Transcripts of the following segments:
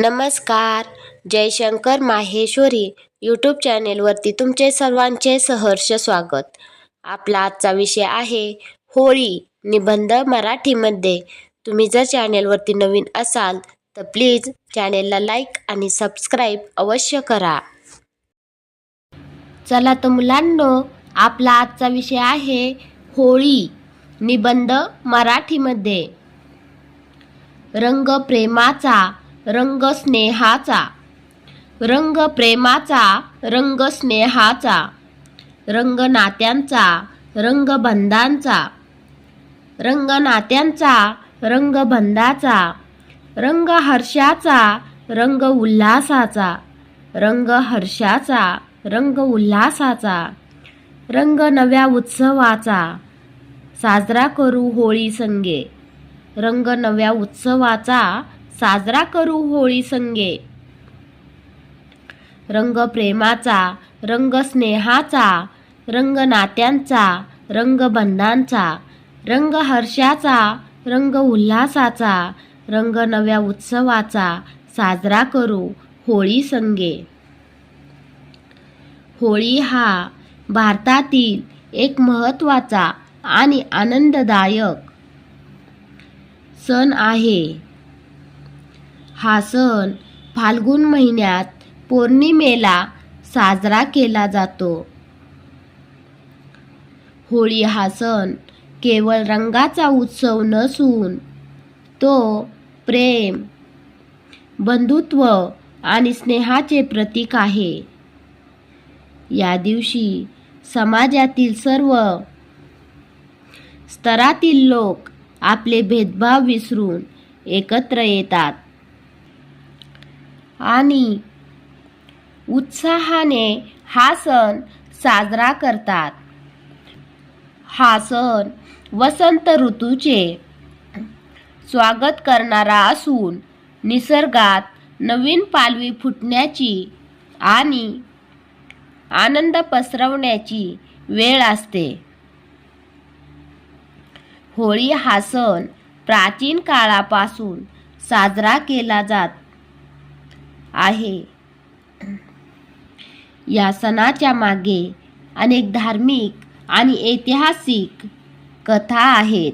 नमस्कार. जयशंकर माहेश्वरी यूट्यूब चॅनेलवरती तुमचे सर्वांचे सहर्ष स्वागत. आपला आजचा विषय आहे होळी निबंध मराठीमध्ये. तुम्ही जर चॅनेलवरती नवीन असाल तर प्लीज चॅनेलला लाईक आणि सबस्क्राईब अवश्य करा. चला तर मुलांनो आपला आजचा विषय आहे होळी निबंध मराठीमध्ये. रंग प्रेमाचा रंग स्नेहाचा रंग प्रेमाचा रंग स्नेहाचा रंग नात्यांचा रंग बंधांचा रंग नात्यांचा रंग बंधाचा रंग हर्षाचा रंग उल्हासाचा रंग हर्षाचा रंग उल्हासाचा रंग नव्या उत्सवाचा. साजरा करू होळी संगे. रंग नव्या उत्सवाचा साजरा करू होळी संगे. रंग प्रेमाचा रंग स्नेहाचा रंग नात्यांचा रंग बंधांचा रंग हर्षाचा रंग उल्हासाचा रंग नव्या उत्सवाचा साजरा करू होळी संगे. होळी हा भारतातील एक महत्त्वाचा आणि आनंददायक सण आहे. हा सण फाल्गुन महिन्यात पौर्णिमेला साजरा केला जातो. होळी हा सण केवळ रंगाचा उत्सव नसून तो प्रेम बंधुत्व आणि स्नेहाचे प्रतीक आहे. या दिवशी समाजातील सर्व स्तरातील लोक आपले भेदभाव विसरून एकत्र येतात. आणि उत्साहाने हा सण साजरा करतात. हा सण वसंत ऋतूचे स्वागत करणारा असून निसर्गात नवीन पालवी फुटण्याची आणि आनंद पसरवण्याची वेळ असते. होळी हा सण प्राचीन काळापासून साजरा केला जात आहे. या सणाच्या मागे अनेक धार्मिक आणि ऐतिहासिक कथा आहेत.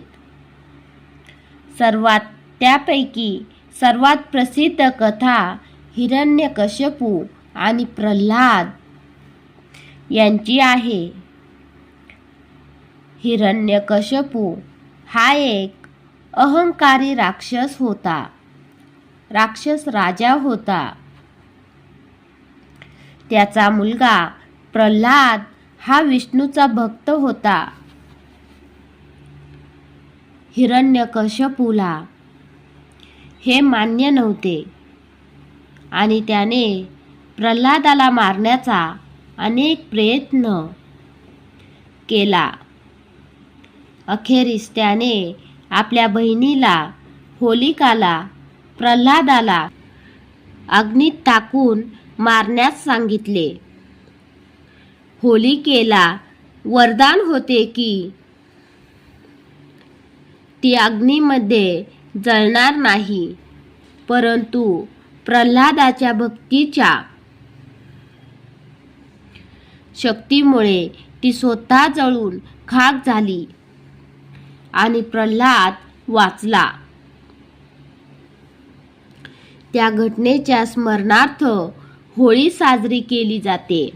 सर्वात त्यापैकी सर्वात प्रसिद्ध कथा हिरण्यकश्यपू आणि प्रल्हाद यांची आहे. हिरण्यकश्यपू हा एक अहंकारी राक्षस होता. राक्षस राजा होता. त्याचा मुलगा प्रल्हाद हा विष्णूचा भक्त होता. हिरण्यकशपूला हे मान्य नव्हते आणि त्याने प्रल्हादाला मारण्याचा अनेक प्रयत्न केला. अखेरीस त्याने आपल्या बहिणीला होलिकाला प्रल्हादाला अग्नीत टाकून मारण्यास सांगितले. होलिकेला वरदान होते की ती अग्नीमध्ये जळणार नाही परंतु प्रल्हादाच्या भक्तीच्या शक्तीमुळे ती स्वतः जळून खाक झाली आणि प्रल्हाद वाचला. त्या घटनेच्या स्मरणार्थ होळी साजरी केली जाते.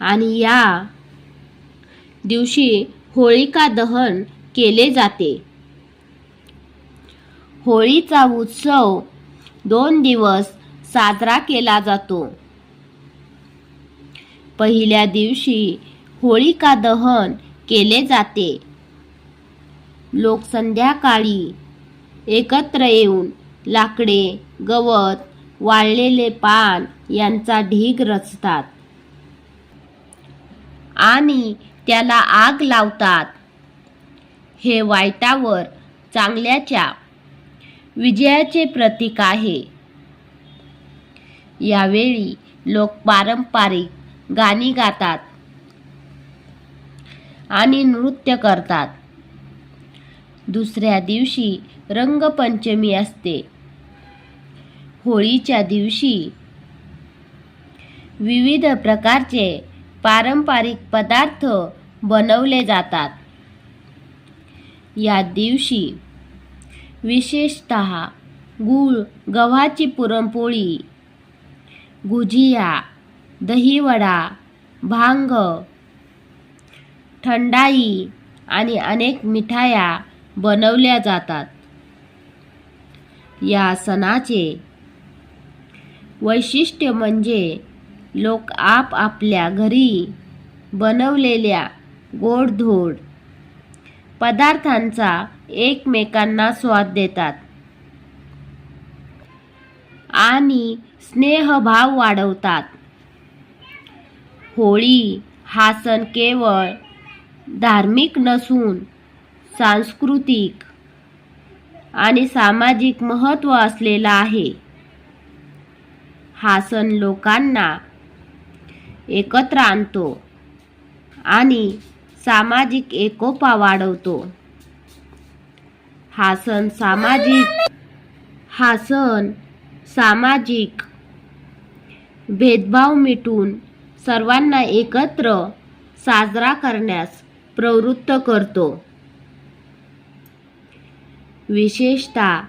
आणि या दिवशी होळिका दहन केले जाते. होळीचा उत्सव दोन दिवस साजरा केला जातो. पहिल्या दिवशी होळिका दहन केले जाते. लोक संध्याकाळी एकत्र येऊन लाकडे गवत वाळलेले पान यांचा ढीग रचतात. आणि त्याला आग लावतात. हे वाईटावर चांगल्याच्या विजयाचे प्रतीक आहे. यावेळी लोक पारंपरिक गाणी गातात आणि नृत्य करतात. दुसऱ्या दिवशी रंगपंचमी असते. होळीच्या दिवशी. विविध प्रकारचे पारंपरिक पदार्थ बनवले जातात. या दिवशी विशेषत गूळ गव्हाची पुरणपोळी गुजिया दहीवडा भांग थंडाई आणि अनेक मिठाया बनवल्या जातात. या सणाचे वैशिष्ट्य म्हणजे लोक आपापल्या घरी बनवलेल्या गोडधोड पदार्थांचा एकमेकांना स्वाद देतात. आणि स्नेहभाव वाढवतात. होळी हा सण केवळ धार्मिक नसून सांस्कृतिक आणि सामाजिक महत्त्व असलेला आहे. हा सण लोकांना एकत्र आणतो आणि सामाजिक एकोपा वाढवतो. हा सण सामाजिक हा सण सामाजिक भेदभाव मिटून सर्वांना एकत्र साजरा करण्यास प्रवृत्त करतो. विशेषतः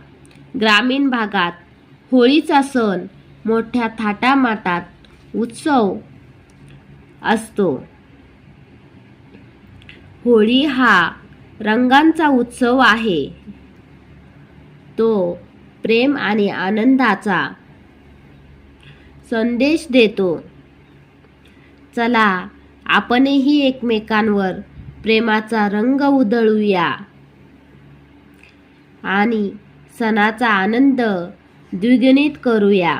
ग्रामीण भागात होळीचा सण मोठ्या थाटामाटात उत्सव असतो. होळी हा रंगांचा उत्सव आहे. तो प्रेम आणि आनंदाचा संदेश देतो. चला आपणही एकमेकांवर प्रेमाचा रंग उधळूया. आणि सणाचा आनंद द्विगुणित करूया.